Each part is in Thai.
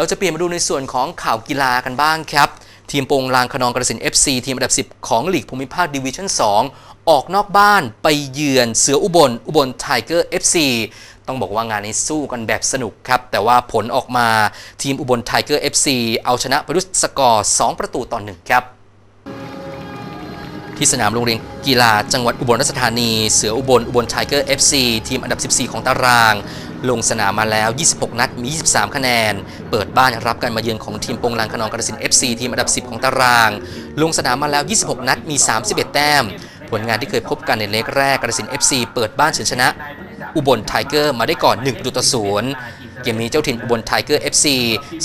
เราจะเปลี่ยนมาดูในส่วนของข่าวกีฬากันบ้างครับ ทีมโปงลางขนองกระสิน FC ทีมอันดับ 10 ของลีกภูมิภาคดิวิชั่น 2 ออกนอกบ้านไปเยือนเสืออุบล อุบลไทเกอร์ FC ต้องบอกว่างานนี้สู้กันแบบสนุกครับ แต่ว่าผลออกมาทีมอุบลไทเกอร์ FC เอาชนะไปด้วยสกอร์ 2 ประตูต่อ 1 ครับที่สนามโรงเรียนกีฬาจังหวัดอุบลราชธานี เสืออุบล อุบลไทเกอร์ FC ทีมอันดับ 14 ของตาราง ลงสนามมาแล้ว 26 นัด มี 23 คะแนน เปิดบ้านรับการมาเยือนของทีมโปงลางขนองกระสิน FC ทีมอันดับ 10 ของตาราง ลงสนามมาแล้ว 26 นัด มี 31 แต้ม ผลงานที่เคยพบกันในเล็กแรกกระสิน FC เปิดบ้านเฉือนชนะ อุบลไทเกอร์มาได้ก่อน1ประตูต่อศูนย์เกมนี้เจ้าถิ่นอุบลไทเกอร์ FC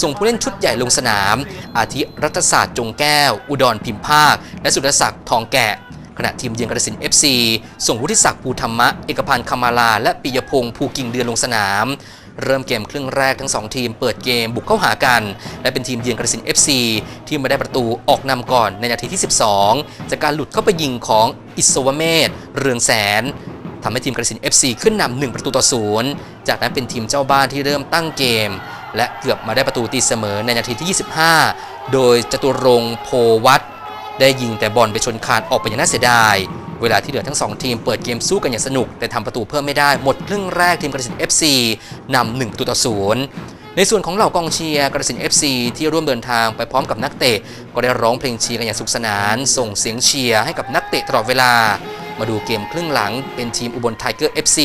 ส่งผู้เล่นชุดใหญ่ลงสนาม อาทิรัตศาสตร์จงแก้ว อุดรพิมพ์ภาค และสุรศักดิ์ทองแกะ ขณะทีมเยือนกระสิน FC ส่งวุฒิศักดิ์ภูธรรมะ เอกพันธ์คามาลา และปิยพงศ์ภูกิ่งเดือนลงสนาม เริ่มเกมครึ่งแรกทั้ง 2 ทีมเปิดเกมบุกเข้าหากัน และเป็นทีมเยือนกระสิน FC ที่มาได้ประตูออกนำก่อนในนาทีที่ 12 จากการหลุดเข้าไปยิงของอิศวเมธเรืองแสนทำให้ทีมกระสิน FC ขึ้นนำ1ประตูต่อศูนย์จากนั้นเป็นทีมเจ้าบ้านที่เริ่มตั้งเกม และเกือบมาได้ประตูตีเสมอในนาทีที่ 25 โดยจตุรงโพวัต ได้ยิงแต่บอลไปชนคานออกไปอย่างน่าเสียดาย เวลาที่เหลือทั้ง 2 ทีมเปิดเกมสู้กันอย่างสนุก แต่ทำประตูเพิ่มไม่ได้หมดครึ่งแรกทีมกระสิน FC นำ1ประตูต่อศูนย์ในส่วนของเหล่ากองเชียร์กระสิน FC ที่ร่วมเดินทางไปพร้อมกับนักเตะ ก็ได้ร้องเพลงเชียร์กันอย่างสนุกสนาน ส่งเสียงเชียร์ให้กับนักเตะตลอดเวลา มาดูเกมครึ่งหลังเป็นทีมอุบลไทเกอร์ FC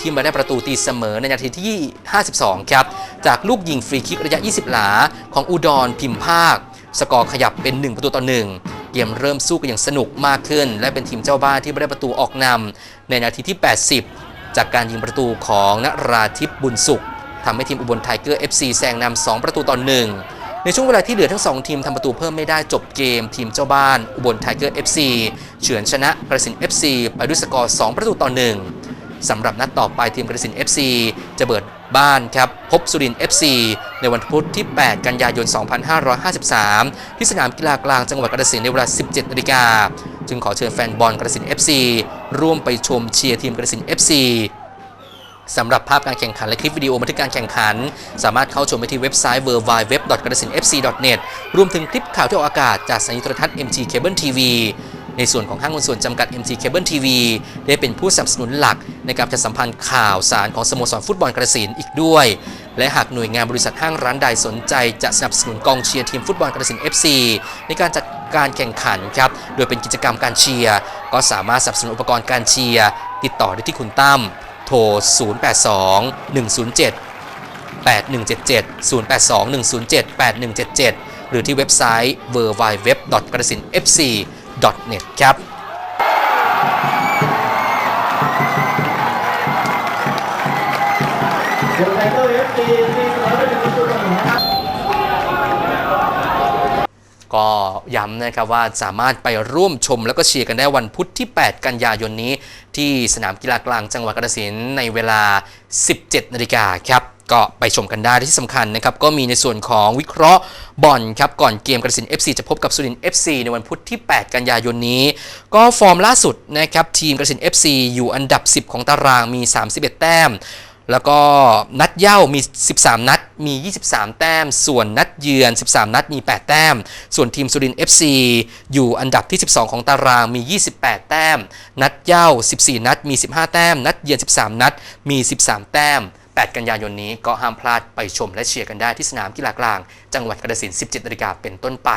ที่มาได้ประตูตีเสมอในนาทีที่ 52 ครับ จากลูกยิงฟรีคิกระยะ 20 หลาของอุดรพิมพ์ภาค สกอร์ขยับเป็น 1 ประตูต่อ 1 เกมเริ่มสู้กันอย่างสนุกมากขึ้น และเป็นทีมเจ้าบ้านที่ไม่ได้ประตูออกนำในนาทีที่ 80 จากการยิงประตูของนราทิพบุญสุขทำให้ทีมอุบลไทเกอร์ FC แซงนำ2ประตูต่อ1ในช่วงเวลาที่เหลือทั้ง 2 ทีมทำประตูเพิ่มไม่ได้จบเกม ทีมเจ้าบ้าน อุบลไทเกอร์ FC เฉือนชนะกระสิน FC ไปด้วยสกอร์ 2 ประตูต่อ 1 สำหรับนัดต่อไปทีมกระสิน FC จะเปิดบ้านครับพบสุรินทร์ FC ในวันพุธที่ 8 กันยายน 2553 ที่สนามกีฬากลางจังหวัดกระสินในเวลา 17นาฬิกาจึงขอเชิญแฟนบอลกระสิน FC ร่วมไปชมเชียร์ทีมกระสิน FC สำหรับภาพการแข่งขันและคลิปวิดีโอบันทึกการแข่งขัน สามารถเข้าชมได้ที่เว็บไซต์ w w w g r a s i n f c n e t รวมถึงคลิปข่าวที่ออกอากาศจากสถานีโทรทัศน์ MT Cable TV ในส่วนของห้างหุ้นส่วนจำกัด MT Cable TV ได้เป็นผู้สนับสนุนหลักในการจะสัมพันธ์ข่าวสารของสโมสรฟุตบอลกระสินอีกด้วย และหากหน่วยงานบริษัทห้างร้านใดสนใจจะสนับสนุนกองเชียร์ทีมฟุตบอลกระสิน FC ในการจัดการแข่งขันครับ โดยเป็นกิจกรรมการเชียร์ ก็สามารถสนับสนุนอุปกรณ์การเชียร์ติดต่อได้ที่คุณตั้มโทร 082 107 8177 082 107 8177 หรือที่เว็บไซต์ w w w g r a s i n f c net ครับเดี๋ยวไทเตอร์เอฟซีที่เสมอเป็นประตูต่อหนึ่งนะครับ ก็ย้ำนะครับว่าสามารถไปร่วมชมแล้วก็เชียร์กันได้วันพุธที่ 8 กันยายนนี้ ที่สนามกีฬากลางจังหวัดกาฬสินธุ์ในเวลา 17นาฬิกาครับ ก็ไปชมกันได้ที่สำคัญนะครับก็มีในส่วนของวิเคราะห์บอลครับก่อนเกมกระสิน FC จะพบกับสุรินทร์ FC ในวันพุธที่ 8 กันยายนนี้ ก็ฟอร์มล่าสุดนะครับทีมกระสิน FC อยู่อันดับ 10 ของตารางมี 31 แต้ม แล้วก็นัดเย่ามี 13 นัดมี 23 แต้ม ส่วนนัดเยือน 13 นัดมี 8 แต้ม ส่วนทีมสุรินทร์ FC อยู่อันดับที่ 12 ของตารางมี 28 แต้ม นัดเย่า 14 นัดมี 15 แต้ม นัดเยือน 13 นัดมี 13 แต้ม 8 กันยายนนี้ก็ห้ามพลาดไปชมและเชียร์กันได้ที่สนามกีฬากลาง จังหวัดกาฬสินธุ์17นาฬิกาเป็นต้นไป